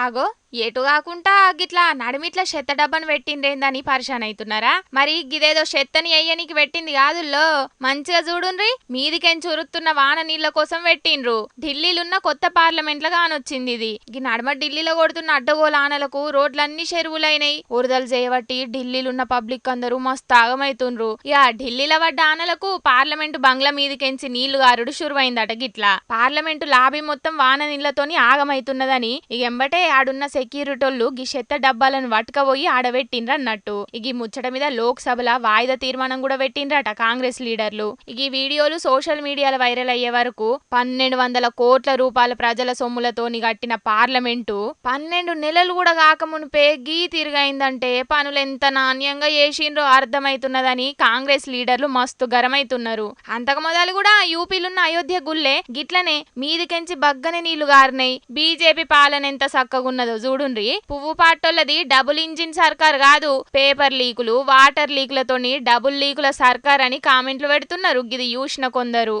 आगो। ఎటు కాకుండా గిట్లా నడిమిట్ల చెత్త డబ్బను పెట్టిండ్రేందని పరిశాన్ అవుతున్నారా మరి గిదేదో చెత్తని అయ్యనికి పెట్టింది కాదుల్లో. మంచిగా చూడుండ్రి మీదికెంచి చురుతున్న వాన నీళ్ళ కోసం పెట్టిండ్రు. ఢిల్లీలున్న కొత్త పార్లమెంట్లో కానొచ్చింది ఇది. ఈ నడమ ఢిల్లీలో కొడుతున్న అడ్డగోల ఆనలకు రోడ్లన్నీ చెరువులైనాయి. వరదలు చేయబట్టి ఢిల్లీలున్న పబ్లిక్ అందరూ మస్తు ఆగమైతుండ్రు. ఇక ఢిల్లీలో పడ్డ ఆనలకు పార్లమెంటు బంగ్లా మీదికెంచి నీళ్ళు గారుడు షురువైందట గిట్లా. పార్లమెంటు లాబీ మొత్తం వాన నీళ్ళతోని ఆగమైతున్నదని ఇక ఎంబటే ఆడున్న సెక్యూరిటోళ్ళు గి చెత్త డబ్బాలను పట్టుకపోయి ఆడబెట్టిండ్ర అన్నట్టు ఈ ముచ్చట మీద లోక్ సభల వాయిదా తీర్మానం కూడా పెట్టిండ్రట కాంగ్రెస్ లీడర్లు. ఇక ఈ వీడియోలు సోషల్ మీడియాలో వైరల్ అయ్యే వరకు పన్నెండు వందల కోట్ల రూపాయల ప్రజల సొమ్ములతోని కట్టిన పార్లమెంటు పన్నెండు నెలలు కూడా కాకమునిపే గీ తిరిగైందంటే పనులు ఎంత నాణ్యంగా చేసిండ్రో అర్థమైతున్నదని కాంగ్రెస్ లీడర్లు మస్తు గరమైతున్నారు అంతకు మొదలు కూడా యూపీలున్న అయోధ్య గుల్లే గిట్లనే మీదికెంచి బగ్గని నీళ్ళు గారినాయి బీజేపీ పాలన ఎంత చక్కగున్నదో చూడుండ్రి. పువ్వు పాటోళ్ళది డబుల్ ఇంజిన్ సర్కార్ కాదు. పేపర్ లీకులు వాటర్ లీకులతోని డబుల్ లీకుల సర్కార్ అని కామెంట్లు పెడుతున్నారు. ఇది చూసిన కొందరు.